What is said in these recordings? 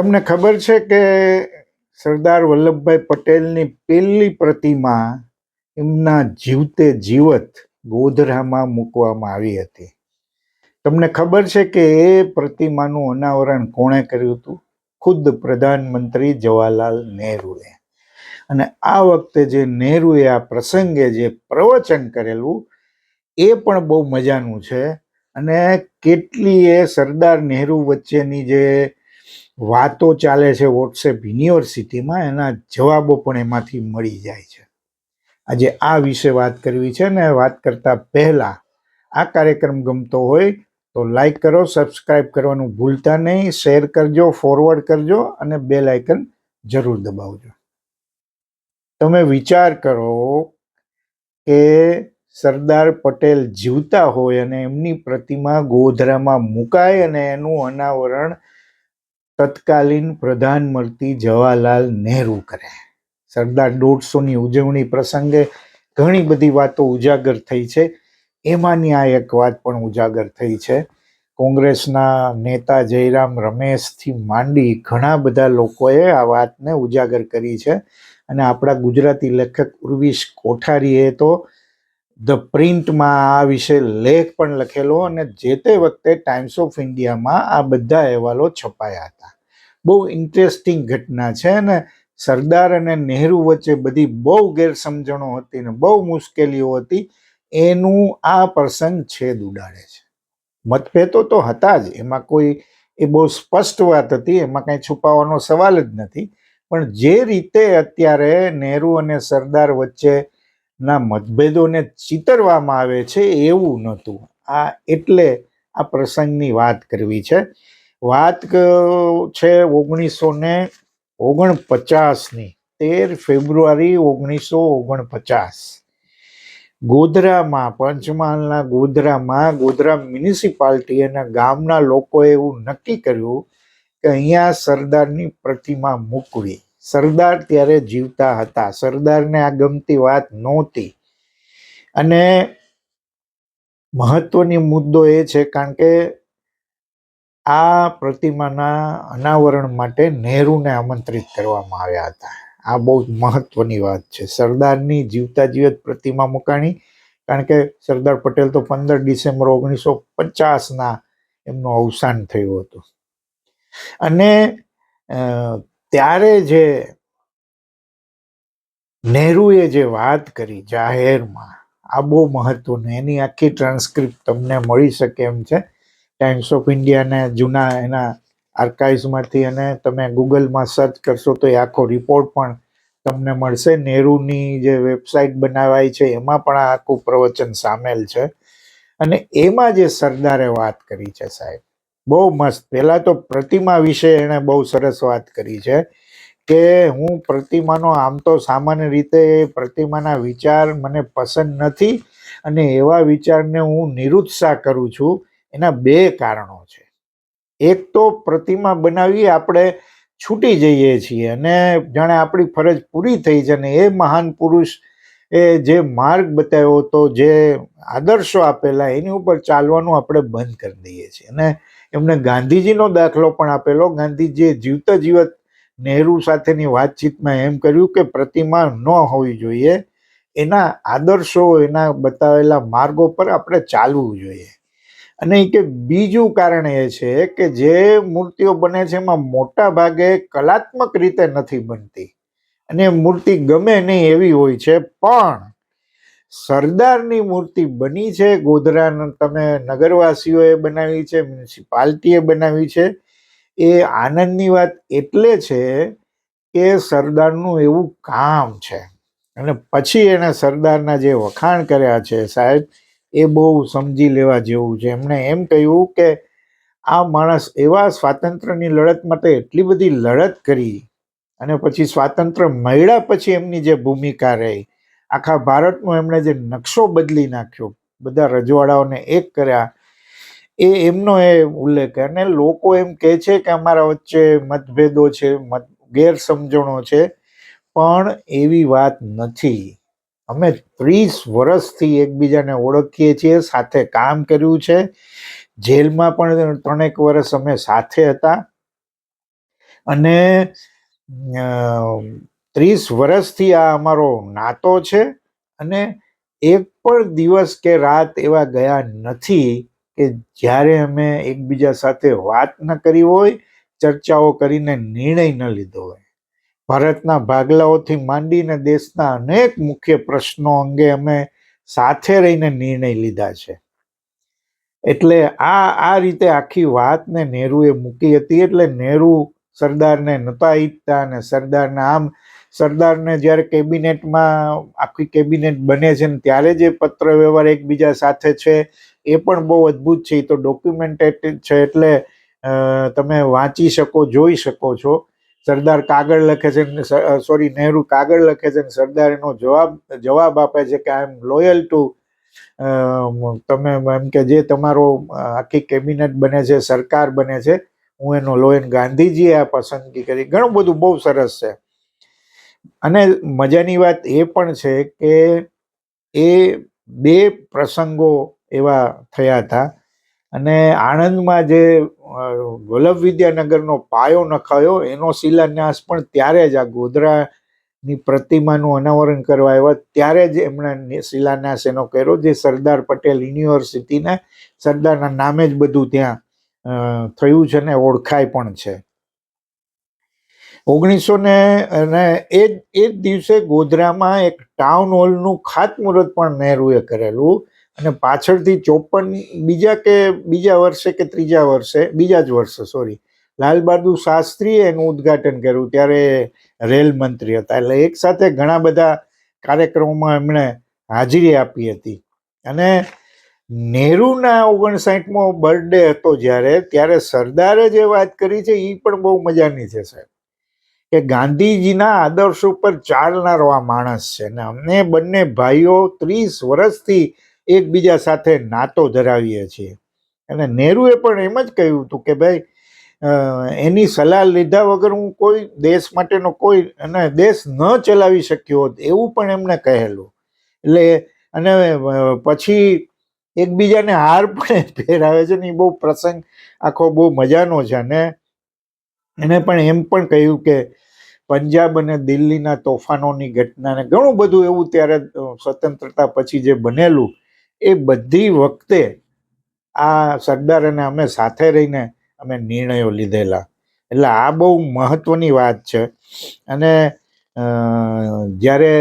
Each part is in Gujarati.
તમને ખબર છે કે સરદાર વલ્લભભાઈ પટેલની પહેલી પ્રતિમા એમના જીવતે જીવત ગોધરામાં મૂકવામાં આવી હતી. તમને ખબર છે કે એ પ્રતિમાનું અનાવરણ કોણે કર્યું હતું? ખુદ પ્રધાનમંત્રી જવાહરલાલ નહેરુએ. અને આ વખતે જે નહેરુએ આ પ્રસંગે જે પ્રવચન કરેલું, એ પણ બહુ મજાનું છે. અને કેટલીય સરદાર નહેરુ વચ્ચેની જે વાતો ચાલે છે વોટ્સએપ યુનિવર્સિટીમાં, એના જવાબો પણ એમાંથી મળી જાય છે. આજે આ વિશે વાત કરવી છે ને વાત કરતા પહેલા આ કાર્યક્રમ ગમતો હોય તો લાઈક કરો સબસ્ક્રાઈબ કરવાનું ભૂલતા નહીં, શેર કરજો ફોરવર્ડ કરજો અને બેલ આઇકન જરૂર દબાવજો. તમે વિચાર કરો કે સરદાર પટેલ જીવતા હોય અને એમની પ્રતિમા ગોધરામાં મુકાય અને એનું અનાવરણ તત્કાલીન પ્રધાનમંત્રી જવાહરલાલ નહેરુ કરે. સરદાર દોઢસોની ઉજવણી પ્રસંગે ઘણી બધી વાતો ઉજાગર થઈ છે. એમાંની આ એક વાત પણ ઉજાગર થઈ છે. કોંગ્રેસના નેતા જયરામ રમેશથી માંડી ઘણા બધા લોકોએ આ વાતને ઉજાગર કરી છે. અને આપણા ગુજરાતી લેખક ઉર્વિશ કોઠારીએ તો ધ પ્રિન્ટમાં આ વિશે લેખ પણ લખેલો અને જે તે વખતે ટાઈમ્સ ઓફ ઇન્ડિયામાં આ બધા અહેવાલો છપાયા હતા. બહુ ઇન્ટરેસ્ટિંગ ઘટના છે અને સરદાર અને નહેરુ વચ્ચે બધી બહુ ગેરસમજણો હતી ને બહુ મુશ્કેલીઓ હતી. એનું આ પ્રસંગ છેદ ઉડાડે છે. મતભેદો તો હતા જ. એમાં કોઈ, એ બહુ સ્પષ્ટ વાત હતી. એમાં કાંઈ છુપાવવાનો સવાલ જ નથી. પણ જે રીતે અત્યારે નહેરુ અને સરદાર વચ્ચે ના મતભેદોને ચિતરવામાં આવે છે એવું નહોતું. આ એટલે આ પ્રસંગની વાત કરવી છે. વાત છે ઓગણીસો ને ઓગણપચાસની, તેર ફેબ્રુઆરી ઓગણીસો ઓગણપચાસ. ગોધરામાં, પંચમહાલના ગોધરામાં, ગોધરા મ્યુનિસિપાલિટી અને ગામના લોકોએ એવું નક્કી કર્યું કે અહીંયા સરદારની પ્રતિમા મૂકવી. સરદાર ત્યારે જીવતા હતા. સરદારને આ ગમતી વાત નહોતી. અને મહત્વની મુદ્દો એ છે કારણ કે આ પ્રતિમાના અનાવરણ માટે નહેરુને આમંત્રિત કરવામાં આવ્યા હતા. આ બહુ મહત્વની વાત છે. સરદારની જીવતા જીવત પ્રતિમા મુકાણી કારણ કે સરદાર પટેલ તો પંદર ડિસેમ્બર ઓગણીસો પચાસના એમનું અવસાન થયું હતું. અને ત્યારે જે નહેરુએ જે વાત કરી જાહેરમાં, આ બહુ મહત્વનું એની આખી ટ્રાન્સક્રિપ્ટ તમને મળી શકે એમ છે. ટાઈમ્સ ઓફ ઇન્ડિયાને જૂના એના આર્કાઇવ્સમાંથી અને તમે ગૂગલમાં સર્ચ કરશો તો એ આખો રિપોર્ટ પણ તમને મળશે. નહેરુની જે વેબસાઇટ બનાવાઈ છે, એમાં પણ આ આખું પ્રવચન સામેલ છે. અને એમાં જે સરદારે વાત કરી છે સાહેબ બહુ મસ્ત. પહેલા તો પ્રતિમા વિશે એણે બહુ સરસ વાત કરી છે કે હું પ્રતિમાનો આમ તો સામાન્ય રીતે પ્રતિમાના વિચાર મને પસંદ નથી અને એવા વિચારને હું નિરુત્સાહ કરું છું. એના બે કારણો છે. એક તો પ્રતિમા બનાવી આપણે છૂટી જઈએ છીએ અને જાણે આપણી ફરજ પૂરી થઈ છે ને એ મહાન પુરુષ એ જે માર્ગ બતાવ્યો હતો, જે આદર્શો આપેલા, એની ઉપર ચાલવાનું આપણે બંધ કરી દઈએ છીએ. અને એમને ગાંધીજીનો દાખલો પણ આપેલો. ગાંધીજીએ જીવતા જીવત નહેરુ સાથેની વાતચીતમાં એમ કર્યું કે પ્રતિમા ન હોવી જોઈએ. એના આદર્શો, એના બતાવેલા માર્ગો પર આપણે ચાલવું જોઈએ. અને કે બીજું કારણ એ છે કે જે મૂર્તિઓ બને છે એમાં મોટા ભાગે કલાત્મક રીતે નથી બનતી. અને મૂર્તિ ગમે નહીં એવી હોય છે, પણ સરદારની મૂર્તિ બની છે. ગોધરાના તમે નગરવાસીઓએ બનાવી છે, મ્યુનિસિપાલિટીએ બનાવી છે. એ આનંદની વાત એટલે છે કે સરદારનું એવું કામ છે. અને પછી એણે સરદારના જે વખાણ કર્યા છે સાહેબ, એ બહુ સમજી લેવા જેવું છે. એમણે એમ કહ્યું કે આ માણસ એવા સ્વાતંત્ર્યની લડત માટે એટલી બધી લડત કરી અને પછી સ્વાતંત્ર્ય મળ્યા પછી એમની જે ભૂમિકા રહી. આખા ભારતનો એમણે જે નકશો બદલી નાખ્યો, બધા રજવાડાઓને એક કર્યા, એ એમનો એ ઉલ્લેખ અને લોકો એમ કહે છે કે અમારા વચ્ચે મતભેદો છે, મત, ગેરસમજણો છે, પણ એવી વાત નથી. અમે ત્રીસ વર્ષથી એકબીજાને ઓળખીએ છીએ, સાથે કામ કર્યું છે. જેલમાં પણ ત્રણેક વર્ષ અમે સાથે હતા. અને ત્રીસ વર્ષથી આ અમારો નાતો છે અને એક પણ દિવસ કે રાત એવા ગયા નથી કે જ્યારે અમે એકબીજા સાથે વાત ન કરી હોય, ચર્ચાઓ કરીને નિર્ણય ન લીધો હોય. ભારતના ભાગલાઓથી માંડીને દેશના અનેક મુખ્ય પ્રશ્નો અંગે અમે સાથે રહીને નિર્ણય લીધા છે. એટલે આ આ રીતે આખી વાતને નહેરુએ મૂકી હતી. એટલે નહેરુ સરદારને નતા ઈચ્છતા અને સરદારને આમ સરદારને જ્યારે કેબિનેટમાં આખી કેબિનેટ બને છે ને ત્યારે જે પત્ર વ્યવહાર એકબીજા સાથે છે, એ પણ બહુ અદ્ભુત છે. તો ડોક્યુમેન્ટેડ છે એટલે તમે વાંચી શકો, જોઈ શકો છો. સરદાર કાગળ લખે છે સોરી નહેરુ કાગળ લખે છે ને, સરદાર એનો જવાબ જવાબ આપે છે કે આઈ એમ લોયલ ટુ તમે એમ કે જે તમારો આખી કેબિનેટ બને છે, સરકાર બને છે, હું એનો લોયન ગાંધીજીએ આ પસંદગી કરી. ઘણું બધું બહુ સરસ છે. અને મજાની વાત એ પણ છે કે એ બે પ્રસંગો એવા થયા હતા. અને આણંદમાં જે વલ્લભ વિદ્યાનગરનો પાયો નખાયો, એનો શિલાન્યાસ પણ ત્યારે જ આ ગોધરાની પ્રતિમાનું અનાવરણ કરવા આવ્યા. ત્યારે જ એમણે શિલાન્યાસ એનો કર્યો, જે સરદાર પટેલ યુનિવર્સિટીને, સરદારના નામે જ બધું ત્યાં થયું છે ને ઓળખાય પણ છે. ઓગણીસો ને એ જ એ જ દિવસે ગોધરામાં એક ટાઉન હોલનું ખાતમુહૂર્ત પણ નહેરુએ કરેલું અને પાછળથી ચોપન, બીજા કે, બીજા વર્ષે કે ત્રીજા વર્ષે, બીજા જ વર્ષે સોરી લાલ બહાદુર શાસ્ત્રીએ એનું ઉદ્ઘાટન કર્યું, ત્યારે રેલ મંત્રી હતા. એટલે એક સાથે ઘણા બધા કાર્યક્રમોમાં એમણે હાજરી આપી હતી. અને નહેરુના ઓગણસાઠમો બર્થડે હતો જ્યારે, ત્યારે સરદારે જે વાત કરી છે એ પણ બહુ મજાની છે સાહેબ. કે ગાંધીજીના આદર્શ ઉપર ચાલનારો આ માણસ છે. ને અમને બંને ભાઈઓ ત્રીસ વર્ષથી એકબીજા સાથે નાતો ધરાવીએ છીએ. અને નહેરુએ પણ એમ જ કહ્યું હતું કે ભાઈ એની સલાહ લીધા વગર હું કોઈ દેશ માટેનો કોઈ અને દેશ ન ચલાવી શક્યો હોત એવું પણ એમને કહેલું. એટલે અને પછી એકબીજાને હાર પણ પહેરાવે છે ને એ બહુ પ્રસંગ આખો બહુ મજાનો છે. અને એને પણ એમ પણ કહ્યું કે પંજાબ અને દિલ્હીના તોફાનોની ઘટનાને ઘણું બધું એવું ત્યારે સ્વતંત્રતા પછી જે બનેલું, એ બધી વખતે આ સરદાર અને અમે સાથે રહીને અમે નિર્ણયો લીધેલા. એટલે આ બહુ મહત્વની વાત છે. અને જ્યારે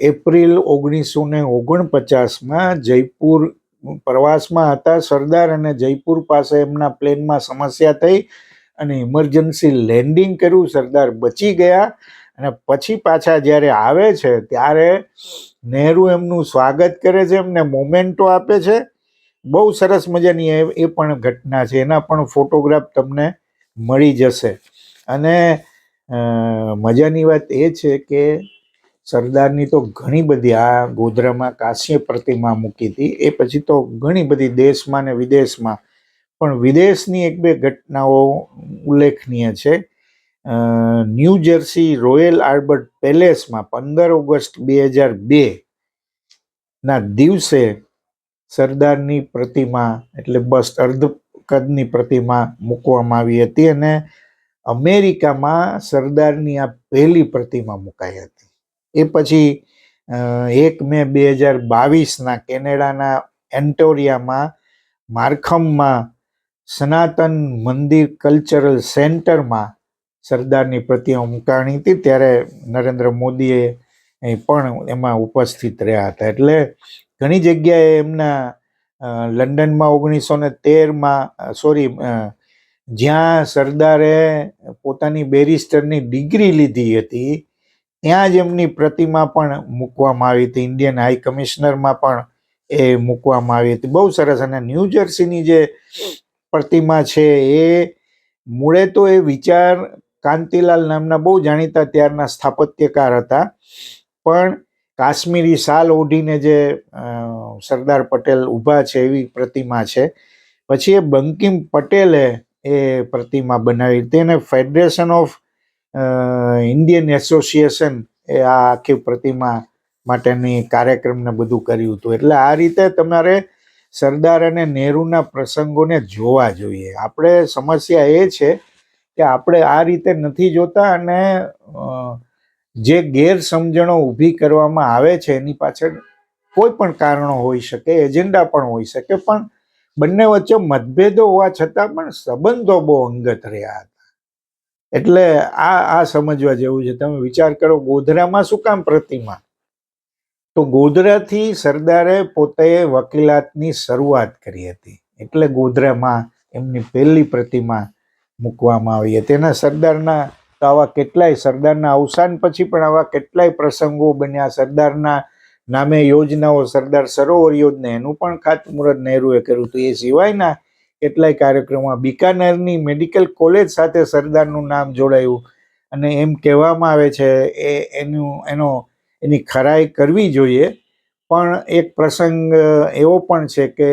એપ્રિલ ઓગણીસો ને ઓગણપચાસમાં જયપુર પ્રવાસમાં હતા, સરદાર અને જયપુર પાસે એમના પ્લેનમાં સમસ્યા થઈ અને ઇમરજન્સી લેન્ડિંગ કર્યું, સરદાર બચી ગયા અને પછી પાછા જ્યારે આવે છે, ત્યારે નહેરુ એમનું સ્વાગત કરે છે, એમને મોમેન્ટો આપે છે. બહુ સરસ મજાની એ પણ ઘટના છે, એના પણ ફોટોગ્રાફ તમને મળી જશે. અને મજાની વાત એ છે કે સરદારની તો ઘણી બધી આ ગોધરામાં કાંસ્ય પ્રતિમા મૂકી હતી, એ પછી તો ઘણી બધી દેશમાં ને વિદેશમાં પણ વિદેશની એક બે ઘટનાઓ ઉલ્લેખનીય છે. ન્યૂ જર્સી રોયલ આલ્બર્ટ પેલેસમાં પંદર ઓગસ્ટ બે હજાર બે ના દિવસે સરદારની પ્રતિમા એટલે બસ અર્ધ કદની પ્રતિમા મૂકવામાં આવી હતી અને અમેરિકામાં સરદારની આ પહેલી પ્રતિમા મુકાઈ હતી. એ પછી એક મે બે હજાર બાવીસના કેનેડાના એન્ટોરિયામાં માર્ખમમાં સનાતન મંદિર કલ્ચરલ સેન્ટરમાં સરદારની પ્રતિમા મુકાણી હતી. ત્યારે નરેન્દ્ર મોદીએ પણ એમાં ઉપસ્થિત રહ્યા હતા. એટલે ઘણી જગ્યાએ એમના લંડનમાં ઓગણીસો ને તેરમાં સોરી જ્યાં સરદારે પોતાની બેરિસ્ટરની ડિગ્રી લીધી હતી, ત્યાં જ એમની પ્રતિમા પણ મૂકવામાં આવી હતી. ઇન્ડિયન હાઈ કમિશનરમાં પણ એ મૂકવામાં આવી હતી. બહુ સરસ. અને ન્યૂ જર્સીની જે પ્રતિમા છે એ મૂળે તો એ વિચાર કાંતિલાલ નામના બહુ જાણીતા ત્યારના સ્થાપત્યકાર હતા. પણ કાશ્મીરી શાલ ઓઢીને જે સરદાર પટેલ ઊભા છે એવી પ્રતિમા છે. પછી એ બંકિમ પટેલે એ પ્રતિમા બનાવી હતી અને ફેડરેશન ઓફ ઇન્ડિયન એસોસિએશન એ આ આખી પ્રતિમા માટેની કાર્યક્રમને બધું કર્યું હતું. એટલે આ રીતે તમારે સરદાર અને નહેરુના પ્રસંગોને જોવા જોઈએ. આપણે સમસ્યા એ છે કે આપણે આ રીતે નથી જોતા અને જે ગેરસમજણો ઊભી કરવામાં આવે છે એની પાછળ કોઈ પણ કારણો હોઈ શકે, એજન્ડા પણ હોઈ શકે, પણ બંને વચ્ચે મતભેદો હોવા છતાં પણ સંબંધો બહુ અંગત રહ્યા હતા. એટલે આ આ સમજવા જેવું છે. તમે વિચાર કરો, ગોધરામાં શું કામ પ્રતિમા? તો ગોધરાથી સરદારે પોતે વકીલાતની શરૂઆત કરી હતી. એટલે ગોધરામાં એમની પહેલી પ્રતિમા મૂકવામાં આવી હતી. એના સરદારના, તો આવા કેટલાય સરદારના અવસાન પછી પણ આવા કેટલાય પ્રસંગો બન્યા. સરદારના નામે યોજનાઓ, સરદાર સરોવર યોજના, એનું પણ ખાતમુહૂર્ત નહેરુએ કર્યું હતું. એ સિવાયના કેટલાય કાર્યક્રમમાં બિકાનેરની મેડિકલ કોલેજ સાથે સરદારનું નામ જોડાયું. અને એમ કહેવામાં આવે છે, એ એનું, એનો એની ખરાઈ કરવી જોઈએ. પણ એક પ્રસંગ એવો પણ છે કે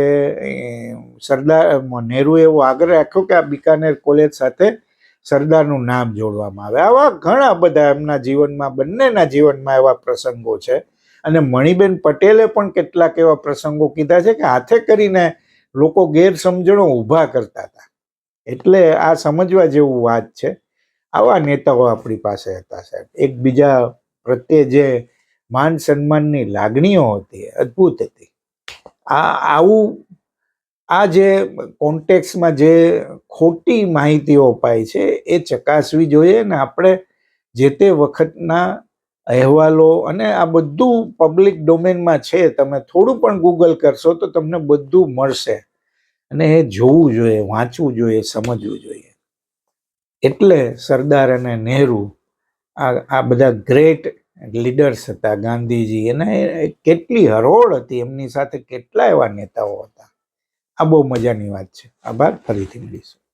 સરદાર નહેરુએ એવો આગ્રહ રાખ્યો કે આ બિકાનેર કોલેજ સાથે સરદારનું નામ જોડવામાં આવે. આવા ઘણા બધા એમના જીવનમાં, બંનેના જીવનમાં એવા પ્રસંગો છે. અને મણિબેન પટેલે પણ કેટલાક એવા પ્રસંગો કીધા છે કે હાથે કરીને લોકો ગેરસમજણો ઊભા કરતા હતા. એટલે આ સમજવા જેવું વાત છે. આવા નેતાઓ આપણી પાસે હતા સાહેબ. એકબીજા પ્રત્યે જે માન સન્માનની લાગણીઓ હતી, અદ્ભુત હતી. આ આવું, આ જે કોન્ટેક્સમાં જે ખોટી માહિતીઓ અપાય છે, એ ચકાસવી જોઈએ ને આપણે જે તે વખતના અહેવાલો અને આ બધું પબ્લિક ડોમેનમાં છે, તમે થોડું પણ ગૂગલ કરશો તો તમને બધું મળશે. અને એ જોવું જોઈએ, વાંચવું જોઈએ, સમજવું જોઈએ. એટલે સરદાર અને નહેરુ આ આ બધા ગ્રેટ લીડર્સ હતા, ગાંધીજી. અને કેટલી હરોળ હતી, એમની સાથે કેટલા એવા નેતાઓ હતા. આ બહુ મજાની વાત છે. આભાર. ફરીથી મળીશું.